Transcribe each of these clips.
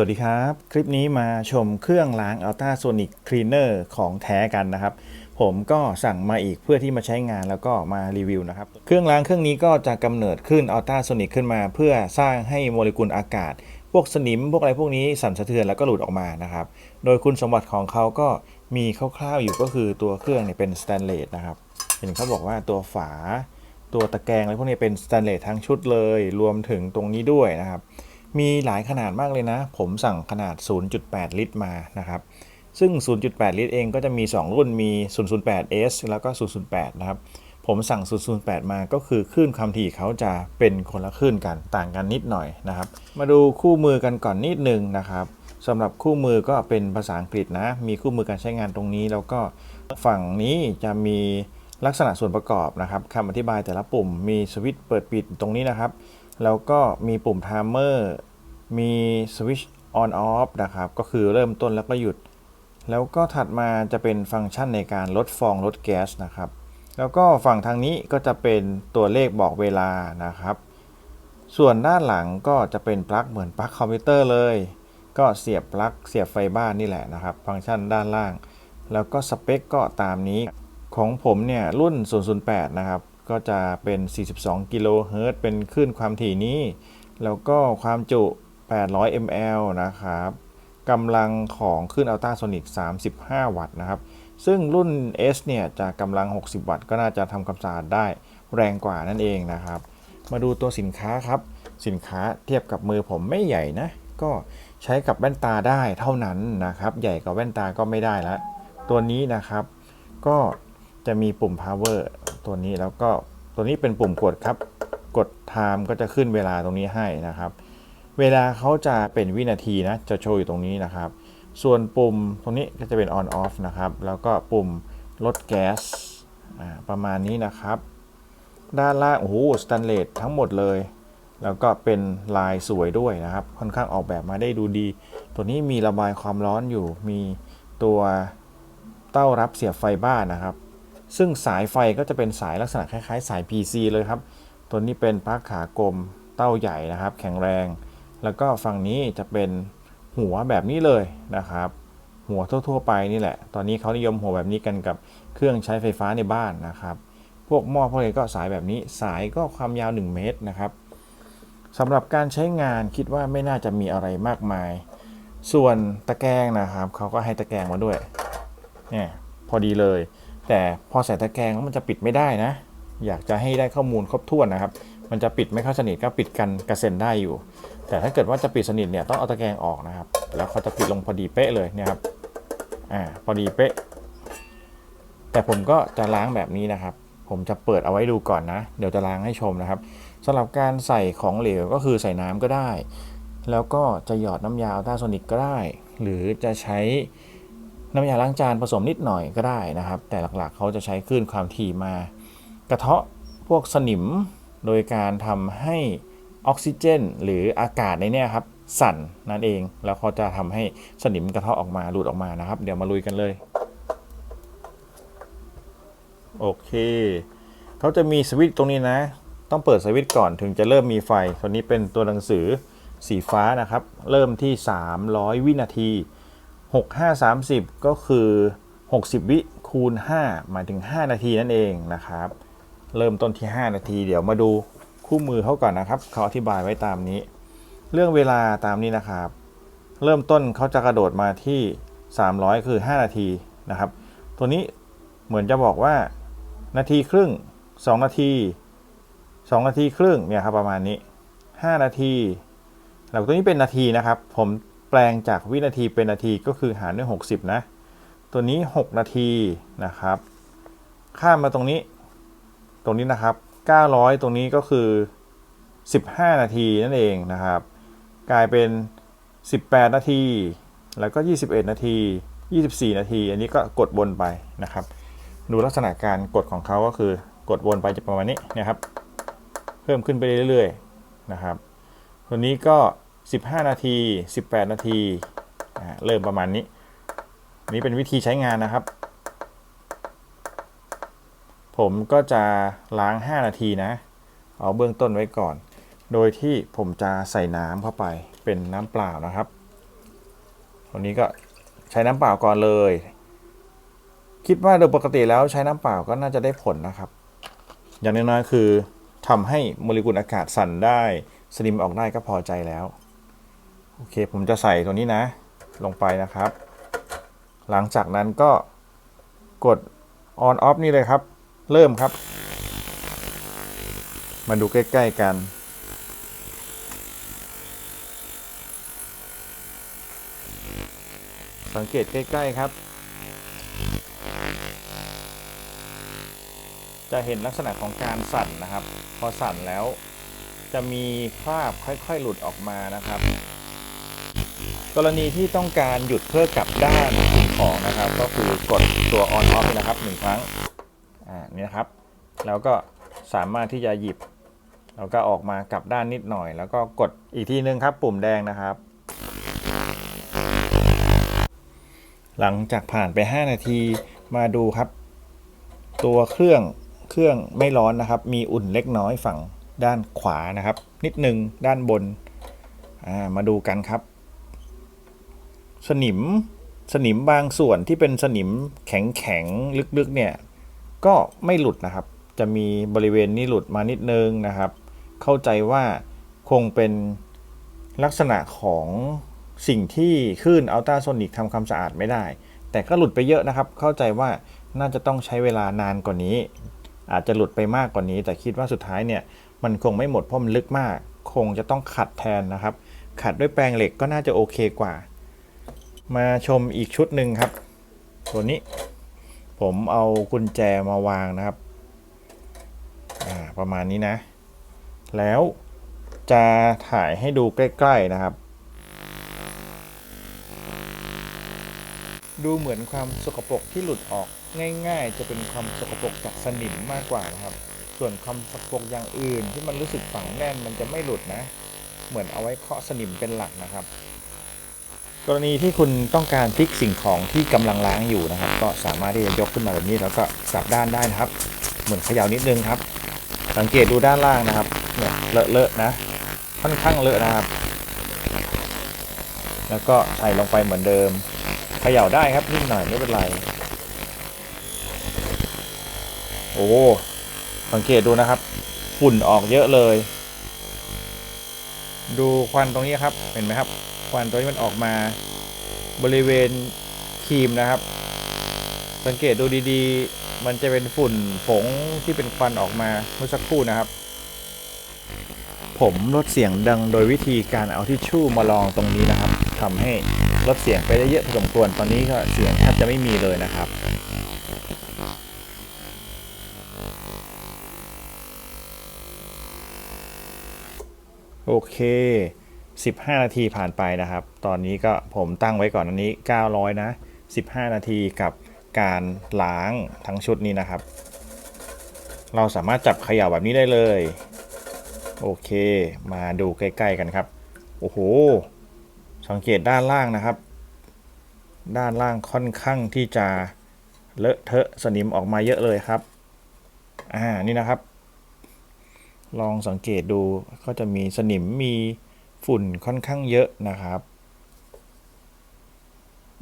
สวัสดีครับ คลิปนี้มาชมเครื่องล้าง Ultrasonic Cleaner ของแท้กันนะครับ ผมก็สั่งมาอีกเพื่อที่มาใช้งานแล้วก็มารีวิวนะครับ เครื่องล้างเครื่องนี้ก็จะกำเนิดขึ้น Ultrasonic ขึ้นมาเพื่อสร้างให้โมเลกุลอากาศ พวกสนิม พวกอะไรพวกนี้สั่นสะเทือนแล้วก็หลุดออกมานะครับ โดยคุณสมบัติของเขาก็มีคร่าวๆอยู่ก็คือตัวเครื่องเนี่ยเป็นสแตนเลสนะครับ เห็นเขาบอกว่าตัวฝา ตัวตะแกรงอะไรพวกนี้เป็นสแตนเลสทั้งชุดเลย รวมถึงตรงนี้ด้วยนะครับ มีหลายขนาดมากเลยนะ ผมสั่งขนาด 0.8 ลิตรมานะครับ ซึ่ง 0.8 ลิตรเองก็จะมี 2 รุ่นมี 008S แล้วก็ 008 นะครับ ผมสั่ง 008 มาก็คือคลื่นความถี่เขาจะเป็นคนละคลื่นกันต่างกันนิดหน่อยนะครับ มาดูคู่มือกันก่อนนิดนึงนะครับสำหรับคู่มือก็เป็นภาษาอังกฤษนะ มีคู่มือการใช้งานตรงนี้ แล้วก็ฝั่งนี้จะมีลักษณะส่วนประกอบนะครับคำอธิบายแต่ละปุ่มมีสวิตช์เปิดปิดตรงนี้นะครับ แล้วก็มีปุ่มไทม์เมอร์มีสวิตช์ออนออฟนะครับ ก็คือเริ่มต้นแล้วก็หยุด แล้วก็ถัดมาจะเป็นฟังก์ชันในการลดฟองลดแก๊สนะครับ แล้วก็ฝั่งทางนี้ก็จะเป็นตัวเลขบอกเวลานะครับ ส่วนด้านหลังก็จะเป็นปลั๊กเหมือนปลั๊กคอมพิวเตอร์เลย ก็เสียบปลั๊กเสียบไฟบ้านนี่แหละนะครับ ฟังก์ชันด้านล่าง แล้วก็สเปคก็ตามนี้ของผมเนี่ยรุ่น 008 นะครับ ก็จะเป็น 42 กิโลเฮิรตซ์เป็นคลื่นความถี่นี้ แล้วก็ความจุ 800 ml นะครับกำลังของคลื่นอัลตราโซนิก 35 วัตต์นะครับ ซึ่งรุ่น S เนี่ยจะกำลัง 60 วัตต์ก็น่าจะทำความสะอาดได้แรงกว่านั่นเองนะครับ มาดูตัวสินค้าครับ สินค้าเทียบกับมือผมไม่ใหญ่นะ ก็ใช้กับแว่นตาได้เท่านั้นนะครับ ใหญ่กว่าแว่นตาก็ไม่ได้ละ ตัวนี้นะครับ ก็จะมีปุ่ม power ตัวนี้แล้วก็ตัวนี้เป็นปุ่มกดครับ กด time ก็จะขึ้นเวลาตรงนี้ให้นะครับ เวลาเขาจะเป็นวินาทีนะ จะโชว์อยู่ตรงนี้นะครับ ส่วนปุ่มตรงนี้ก็จะเป็น on off นะครับ แล้วก็ปุ่มลดแก๊สประมาณนี้นะครับ ด้านล่างโอ้โหสแตนเลสทั้งหมดเลย แล้วก็เป็นลายสวยด้วยนะครับ ค่อนข้างออกแบบมาได้ดูดี ตัวนี้มีระบายความร้อนอยู่ มีตัวเต้ารับเสียบไฟบ้านนะครับ ซึ่งสายไฟก็จะเป็นสายลักษณะคล้ายๆ สาย PC เลยครับ ตัวนี้เป็นปลั๊กขากลมเต้าใหญ่นะครับ แข็งแรง แล้วก็ฝั่งนี้จะเป็นหัวแบบนี้เลยนะครับ หัวทั่ว ๆ ไปนี่แหละ ตอนนี้เขานิยมหัวแบบนี้กันกับเครื่องใช้ไฟฟ้าในบ้านนะครับ พวกหม้อพวกอะไรก็สายแบบนี้สายก็ความยาว 1 เมตรนะครับสำหรับการใช้งานคิดว่าไม่น่าจะมีอะไรมากมาย ส่วนตะแกรงนะครับเขาก็ให้ตะแกรงมาด้วยเนี่ยพอดีเลย แต่พอใส่ตะแกรงแล้วมันจะปิดไม่ได้นะ อยากจะให้ได้ข้อมูลครบถ้วนนะครับ มันจะปิดไม่เข้าสนิทก็ปิดกันกระเซ็นได้อยู่ แต่ถ้าเกิดว่าจะปิดสนิทเนี่ยต้องเอาตะแกรงออกนะครับ แล้วเขาจะปิดลงพอดีเป๊ะเลยเนี่ยครับอ่าพอดีเป๊ะ แต่ผมก็จะล้างแบบนี้นะครับ ผมจะเปิดเอาไว้ดูก่อนนะ เดี๋ยวจะล้างให้ชมนะครับสำหรับการใส่ของเหลวก็คือใส่น้ำก็ได้ แล้วก็จะหยอดน้ำยาอัลตราโซนิกก็ได้ หรือจะใช้ น้ำยาล้างจานผสมนิดหน่อยก็ได้นะครับ แต่หลักๆเขาจะใช้คลื่นความถี่มา กระเทาะพวกสนิมโดยการทำให้ออกซิเจน หรืออากาศในเนี้ครับสั่นนั่นเอง แล้วเขาจะทำให้สนิมกระเทาะออกมาหลุดออกมานะครับ เดี๋ยวมาลุยกันเลยโอเคเขาจะมีสวิตช์ตรงนี้นะ ต้องเปิดสวิตช์ก่อนถึงจะเริ่มมีไฟ ตัวนี้เป็นตัวหนังสือสีฟ้านะครับ เริ่มที่ 300 วินาที 6530 ก็คือ 60 วิคูณ 5 หมายถึง 5 นาทีนั่นเองนะครับ เริ่มต้นที่ 5 นาที เดี๋ยวมาดูคู่มือเขาก่อนนะครับเขาอธิบายไว้ตามนี้ เรื่องเวลาตามนี้นะครับ เริ่มต้นเขาจะกระโดดมาที่ 300 คือ 5 นาทีนะครับ ตัวนี้เหมือนจะบอกว่านาทีครึ่ง 2 นาที 2 นาทีครึ่งเนี่ยครับประมาณนี้ 5 นาทีแล้วตัวนี้เป็นนาทีนะครับ ผม แปลงจากวินาทีเป็นนาทีก็คือหารด้วย 60 นะ ตัวนี้ 6 นาทีนะครับ ข้ามมาตรงนี้ ตรงนี้นะครับ 900 ตรงนี้ก็คือ 15 นาทีนั่นเองนะครับ กลายเป็น 18 นาที แล้วก็ 21 นาที 24 นาที อันนี้ก็กดบนไปนะครับ ดูลักษณะการกดของเขาก็คือกดวนไปจะประมาณนี้นะครับ เพิ่มขึ้นไปเรื่อยๆนะครับ ตัวนี้ก็ 15 นาที 18 นาทีเริ่มประมาณนี้ นี่เป็นวิธีใช้งานนะครับ ผมก็จะล้าง 5 นาทีนะ เอาเบื้องต้นไว้ก่อน โดยที่ผมจะใส่น้ำเข้าไปเป็นน้ำเปล่านะครับวันนี้ก็ใช้น้ำเปล่าก่อนเลย คิดว่าโดยปกติแล้วใช้น้ำเปล่าก็น่าจะได้ผลนะครับ อย่างน้อยๆคือทำให้โมเลกุลอากาศสั่นได้ สนิมออกได้ก็พอใจแล้ว โอเค ผมจะใส่ตัวนี้นะ ลงไปนะครับ หลังจากนั้นก็กด on off นี่เลยครับ เริ่มครับ มาดูใกล้ ๆ กัน สังเกตใกล้ ๆ ครับจะเห็นลักษณะของการสั่นนะครับ พอสั่นแล้วจะมีคราบค่อยๆ หลุดออกมานะครับ กรณีที่ต้องการหยุดเพื่อกลับด้านของนะครับ ก็คือกดตัว on off นี่นะครับหนึ่งครั้งอ่านี่นะครับ แล้วก็สามารถที่จะหยิบ แล้วก็ออกมากลับด้านนิดหน่อย แล้วก็กดอีกทีนึงครับ ปุ่มแดงนะครับ หลังจากผ่านไป 5 นาทีมาดูครับ ตัวเครื่องเครื่องไม่ร้อนนะครับ มีอุ่นเล็กน้อยฝั่งด้านขวานะครับ นิดนึงด้านบนมาดูกันครับ สนิมสนิมบางส่วนที่เป็นสนิมแข็งแข็งลึกๆเนี่ยก็ไม่หลุดนะครับ จะมีบริเวณนี้หลุดมานิดนึงนะครับ เข้าใจว่าคงเป็นลักษณะของสิ่งที่คลื่นอัลตราโซนิกทำความสะอาดไม่ได้ แต่ก็หลุดไปเยอะนะครับ เข้าใจว่าน่าจะต้องใช้เวลานานกว่านี้ อาจจะหลุดไปมากกว่านี้ แต่คิดว่าสุดท้ายเนี่ยมันคงไม่หมดเพราะมันลึกมาก คงจะต้องขัดแทนนะครับ ขัดด้วยแปรงเหล็กก็น่าจะโอเคกว่า มาชมอีกชุดหนึ่งครับ ตัวนี้ผมเอากุญแจมาวางนะครับ ประมาณนี้นะ แล้วจะถ่ายให้ดูใกล้ ๆนะครับ ดูเหมือนความสกปรกที่หลุดออกง่าย ๆ จะเป็นความสกปรกจากสนิมมากกว่านะครับ ส่วนความสกปรกอย่างอื่นที่มันรู้สึกฝังแน่นมันจะไม่หลุดนะ เหมือนเอาไว้เคาะสนิมเป็นหลักนะครับ กรณีที่คุณต้องการพลิกสิ่งของที่กำลังล้างอยู่นะครับ ก็สามารถที่จะยกขึ้นมาแบบนี้แล้วก็กลับด้านได้นะครับ เหมือนเขย่านิดนึงครับ สังเกตดูด้านล่างนะครับเนี่ยเลอะๆนะค่อนข้างเลอะนะครับ แล้วก็ใส่ลงไปเหมือนเดิมเขย่าได้ครับนิดหน่อยไม่เป็นไร โอ้สังเกตดูนะครับ ฝุ่นออกเยอะเลย ดูควันตรงนี้ครับ เห็นไหมครับ ควันตรงนี้มันออกมาบริเวณครีมนะครับ สังเกตดูดีๆ มันจะเป็นฝุ่นผงที่เป็นควันออกมาเมื่อสักครู่นะครับ ผมลดเสียงดังโดยวิธีการเอาทิชชู่มาลองตรงนี้นะครับทำให้ลดเสียงไปได้เยอะพอสมควรตอนนี้ก็เสียงแทบจะไม่มีเลยนะครับโอเค 15 นาทีผ่านไปนะครับ ตอนนี้ก็ผมตั้งไว้ก่อนอันนี้ 900 นะ 15 นาทีกับการล้างทั้งชุดนี้นะครับ เราสามารถจับเขย่าแบบนี้ได้เลย โอเค มาดูใกล้ๆกันครับ โอ้โห สังเกตด้านล่างนะครับ ด้านล่างค่อนข้างที่จะเลอะเทอะสนิมออกมาเยอะเลยครับ อ่า นี่นะครับ ลองสังเกตดูก็จะมีสนิมมี ฝุ่นค่อนข้างเยอะนะครับ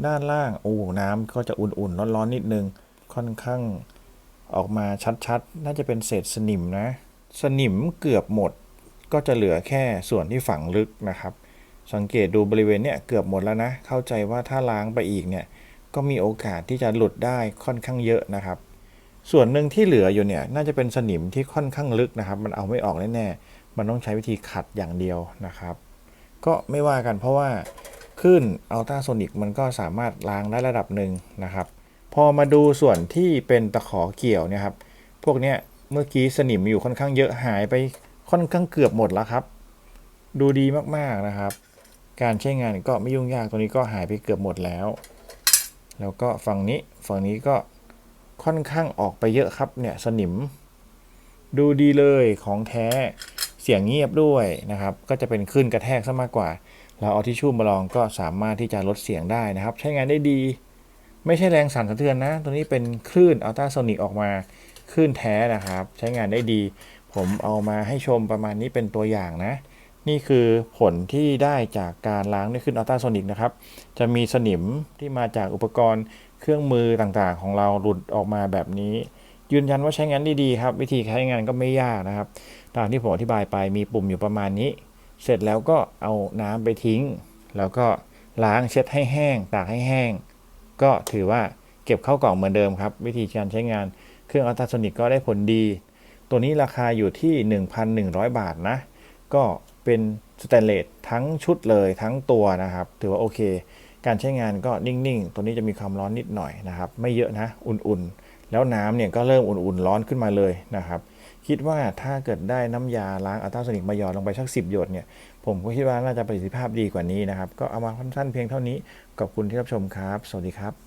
ด้านล่างโอ้น้ำก็จะอุ่นๆร้อนๆนิดนึงค่อนข้างออกมาชัดๆ น่าจะเป็นเศษสนิมนะ สนิมเกือบหมด ก็จะเหลือแค่ส่วนที่ฝังลึกนะครับ สังเกตดูบริเวณเนี้ยเกือบหมดแล้วนะ เข้าใจว่าถ้าล้างไปอีกเนี่ย ก็มีโอกาสที่จะหลุดได้ค่อนข้างเยอะนะครับ ส่วนหนึ่งที่เหลืออยู่เนี่ย น่าจะเป็นสนิมที่ค่อนข้างลึกนะครับ มันเอาไม่ออกแน่ๆ มันต้องใช้วิธีขัดอย่างเดียวนะครับ ก็ไม่ว่ากันเพราะว่าคลื่นอัลตราโซนิกมันก็สามารถล้างได้ระดับหนึ่งนะครับ พอมาดูส่วนที่เป็นตะขอเกี่ยวเนี่ยครับ พวกเนี้ยเมื่อกี้สนิมอยู่ค่อนข้างเยอะหายไปค่อนข้างเกือบหมดแล้วครับ ดูดีมากๆนะครับ การใช้งานก็ไม่ยุ่งยากตัวนี้ก็หายไปเกือบหมดแล้ว แล้วก็ฝั่งนี้ฝั่งนี้ก็ค่อนข้างออกไปเยอะครับเนี่ยสนิม ดูดีเลยของแท้ เสียงเงียบด้วยนะครับ ก็จะเป็นคลื่นกระแทกซะมากกว่า เราเอาทิชชู่มาลองก็สามารถที่จะลดเสียงได้นะครับ ใช้งานได้ดี ไม่ใช่แรงสั่นสะเทือนนะ ตัวนี้เป็นคลื่นอัลตราโซนิกออกมาคลื่นแท้นะครับ ใช้งานได้ดี ผมเอามาให้ชมประมาณนี้เป็นตัวอย่างนะ นี่คือผลที่ได้จากการล้างด้วยขึ้นอัลตราโซนิกนะครับ จะมีสนิมที่มาจากอุปกรณ์เครื่องมือต่างๆ ของเราหลุดออกมาแบบนี้ ยืนยันว่าใช้งานได้ดีครับ วิธีใช้งานก็ไม่ยากนะครับ ตามที่ผมอธิบายไปมีปุ่มอยู่ประมาณนี้ เสร็จแล้วก็เอาน้ำไปทิ้ง แล้วก็ล้างเช็ดให้แห้ง ตากให้แห้ง ก็ถือว่าเก็บเข้ากล่องเหมือนเดิมครับ วิธีการใช้งานเครื่องอัลตราโซนิกก็ได้ผลดี ตัวนี้ราคาอยู่ที่ 1,100 บาทนะ ก็เป็นสแตนเลสทั้งชุดเลยทั้งตัวนะครับ ถือว่าโอเค การใช้งานก็นิ่งๆ ตัวนี้จะมีความร้อนนิดหน่อยนะครับ ไม่เยอะนะ อุ่นๆ แล้วน้ำเนี่ยก็เริ่มอุ่นๆร้อนขึ้นมาเลยนะครับ คิดว่าถ้าเกิดได้น้ำยาล้างอัลตราโซนิกมาหยอดลงไปสักสิบหยดเนี่ย ผมก็คิดว่าน่าจะประสิทธิภาพดีกว่านี้นะครับ ก็เอามาสั้นๆเพียงเท่านี้ขอบคุณที่รับชมครับ สวัสดีครับ